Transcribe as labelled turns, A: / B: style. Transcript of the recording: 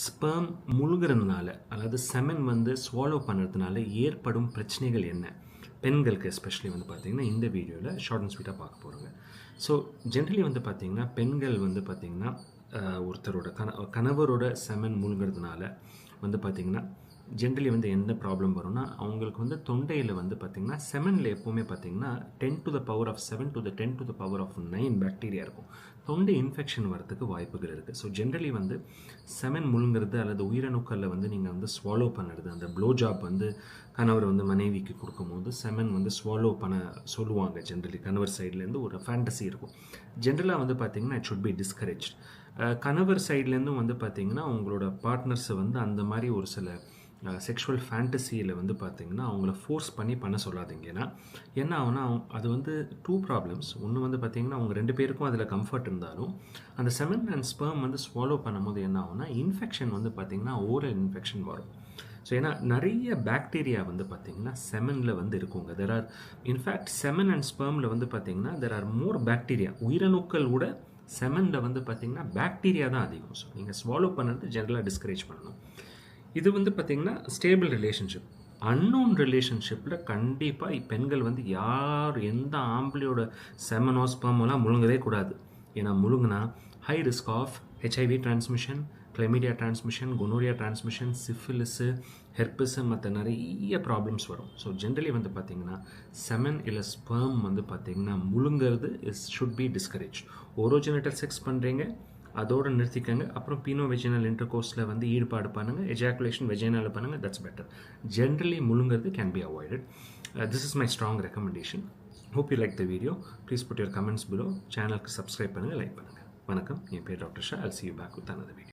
A: Sperm முழுகிறதுனால அதாவது semen வந்து swallow பண்ணுறதுனால ஏற்படும் பிரச்சனைகள் என்ன? பெண்களுக்கு எஸ்பெஷலி வந்து பார்த்திங்கன்னா இந்த வீடியோவில் ஷார்ட் அண்ட் ஸ்வீட்டாக பார்க்க போகிறோங்க ஸோ ஜென்ரலி வந்து பார்த்திங்கன்னா பெண்கள் வந்து பார்த்திங்கன்னா ஒருத்தரோட கண கணவரோட செமன் முழுகிறதுனால வந்து பார்த்திங்கன்னா ஜென்ரலி வந்து எந்த ப்ராப்ளம் வரும்னா அவங்களுக்கு வந்து தொண்டையில் வந்து பார்த்திங்கன்னா செமனில் எப்போவுமே பார்த்திங்கன்னா ten to the power of seven to the ten to the power of nine bacteria இருக்கும். தொண்டை இன்ஃபெக்ஷன் வரத்துக்கு வாய்ப்புகள் இருக்குது ஸோ ஜென்ரலி வந்து செமன் முழுங்கிறது அல்லது உயிரணுக்களில் வந்து நீங்கள் வந்து ஸ்வாலோ பண்ணுறது அந்த ப்ளோ ஜாப் வந்து கணவர் வந்து மனைவிக்கு கொடுக்கும்போது செமன் வந்து ஸ்வாலோ பண்ண சொல்லுவாங்க ஜென்ரலி கணவர் சைட்லேருந்து ஒரு ஃபேண்டசி இருக்கும். ஜென்ரலாக வந்து பார்த்தீங்கன்னா இட் ஷுட் பி டிஸ்கரேஜ் கணவர் சைட்லேருந்தும் வந்து பார்த்தீங்கன்னா உங்களோட பார்ட்னர்ஸை வந்து அந்த மாதிரி ஒரு சில செக்ஷுவல் ஃபேண்டசியில் வந்து பார்த்திங்கன்னா அவங்கள ஃபோர்ஸ் பண்ணி பண்ண சொல்லாதீங்க. ஏன்னா என்ன ஆகுனா அவங்க- அது வந்து டூ ப்ராப்ளம்ஸ் ஒன்று வந்து பார்த்தீங்கன்னா அவங்க ரெண்டு பேருக்கும் அதில் கம்ஃபர்ட் இருந்தாலும் அந்த செமன் அண்ட் ஸ்பெர்ம் வந்து ஸ்வாலோ பண்ணும்போது என்ன ஆகுனா இன்ஃபெக்ஷன் வந்து பார்த்திங்கன்னா ஓரல் இன்ஃபெக்ஷன் வரும். ஸோ ஏன்னா நிறைய பாக்டீரியா வந்து பார்த்திங்கன்னா செமனில் வந்து இருக்குங்க. There are in fact semen and ஸ்பெர்மில் வந்து பார்த்திங்கன்னா தெர் ஆர் மோர் பாக்டீரியா உயிரணுக்கள் கூட செமனில் வந்து பார்த்தீங்கன்னா பாக்டீரியா தான் அதிகம். ஸோ நீங்கள் ஸ்வாலோ பண்ணுறது ஜென்ரலாக டிஸ்கரேஜ் பண்ணணும். இது வந்து பார்த்திங்கன்னா ஸ்டேபிள் ரிலேஷன்ஷிப் அன்னோன் ரிலேஷன்ஷிப்பில் கண்டிப்பாக பெண்கள் வந்து யார் எந்த ஆம்பளையோட செமனோ ஸ்பெர்மோலாம் முழுங்கவே கூடாது. ஏன்னா முழுங்கினா high risk of HIV transmission chlamydia transmission gonorrhoea transmission syphilis herpes மற்ற நிறைய ப்ராப்ளம்ஸ் வரும். ஸோ ஜென்ரலி வந்து பார்த்திங்கன்னா செமன் இல்லை ஸ்பெர்ம் வந்து பார்த்திங்கன்னா முழுங்கிறது is should be discourage orogenital sex பண்ணுறீங்க அதோடு நிறுத்திக்கங்க. அப்புறம் பீனோ வெஜினல் இன்டர்கோர்ஸில் வந்து ஈடுபாடு பண்ணுங்கள் எஜாக்குலேஷன் வெஜினல் பண்ணுங்கள் that's better generally முழுங்கிறது can be avoided this is my strong recommendation hope you like the video please put your comments below சேனலுக்கு சப்ஸ்கிரைப் பண்ணுங்கள் like பண்ணுங்கள் வணக்கம். என் பேர் doctor Shah. I'll see you back with another video